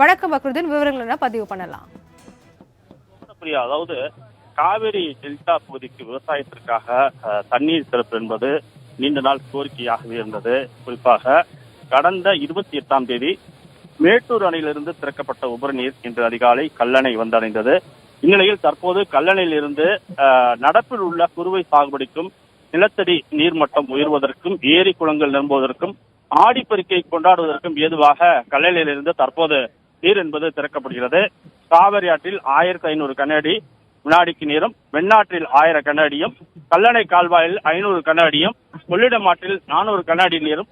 வணக்கம் பக்ருதீன் விவரங்கள் என்ன பதிவு பண்ணலாம். அதாவது காவிரி டெல்டா பகுதிக்கு விவசாயத்திற்காக தண்ணீர் திறப்பு என்பது நீண்ட நாள் கோரிக்கையாகவே இருந்தது. குறிப்பாக கடந்த இருபத்தி எட்டாம் தேதி மேட்டூர் அணையிலிருந்து திறக்கப்பட்ட உபரிநீர் இன்று அதிகாலை கல்லணை வந்தடைந்தது. இந்நிலையில் தற்போது கல்லணையிலிருந்து நடப்பில் உள்ள குறுவை சாகுபடிக்கும் நிலத்தடி நீர்மட்டம் உயர்வதற்கும் ஏரி குளங்கள் நிரம்புவதற்கும் ஆடிப்பெருக்கை கொண்டாடுவதற்கும் ஏதுவாக கல்லணையிலிருந்து தற்போது நீர் என்பது திறக்கப்படுகிறது. காவிரி ஆற்றில் ஆயிரத்தி ஐநூறு கனஅடி வினாடிக்கு நீரும் வெண்ணாற்றில் ஆயிரம் கனஅடியும் கல்லணை கால்வாயில் ஐநூறு கனஅடியும் கொள்ளிடம் ஆற்றில் நானூறு கனஅடி நீரும்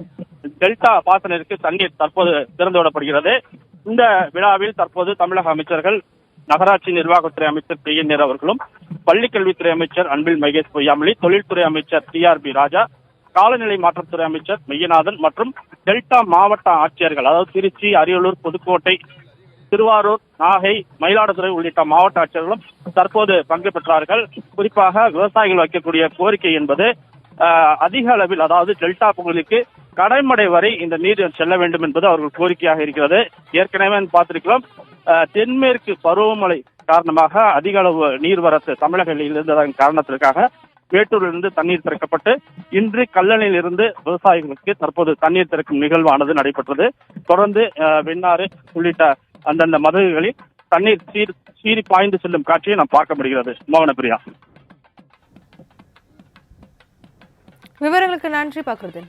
டெல்டா பாசனத்திற்கு தண்ணீர் தற்போது திறந்துவிடப்படுகிறது இந்த விழாவில் தற்போது தமிழக அமைச்சர்கள் நகராட்சி நிர்வாகத்துறை அமைச்சர் பி. என். நேரு அவர்களும் பள்ளிக்கல்வித்துறை அமைச்சர் அன்பில் மகேஷ் பொய்யாமொழி தொழில்துறை அமைச்சர் டி. ஆர். பி. ராஜா காலநிலை மாற்றத்துறை அமைச்சர் மெய்யநாதன் மற்றும் டெல்டா மாவட்ட ஆட்சியர்கள் அதாவது திருச்சி அரியலூர் புதுக்கோட்டை திருவாரூர் நாகை மயிலாடுதுறை உள்ளிட்ட மாவட்ட ஆட்சியர்களும் தற்போது பங்கு பெற்றார்கள். குறிப்பாக விவசாயிகள் வைக்கக்கூடிய கோரிக்கை என்பது அதிக அளவில் அதாவது டெல்டா பகுதிக்கு கடைமடை வரை இந்த நீர் செல்ல வேண்டும் என்பது அவர்கள் கோரிக்கையாக இருக்கிறது. ஏற்கனவே பார்த்திருக்கிறோம் தென்மேற்கு பருவமழை காரணமாக அதிக அளவு நீர்வரத்து தமிழக இருந்ததன் காரணத்திற்காக மேட்டூரிலிருந்து தண்ணீர் திறக்கப்பட்டு இன்று கல்லணையில் இருந்து விவசாயிகளுக்கு தற்போது தண்ணீர் திறக்கும் நிகழ்வானது நடைபெற்றது. தொடர்ந்து வெண்ணாறு உள்ளிட்ட அந்தந்த மதகுகளில் தண்ணீர் சீர் சீறி பாய்ந்து செல்லும் காட்சியை நாம் பார்க்க முடிகிறது. மோகன பிரியா. விவரங்களுக்கு நன்றி பாக்குறது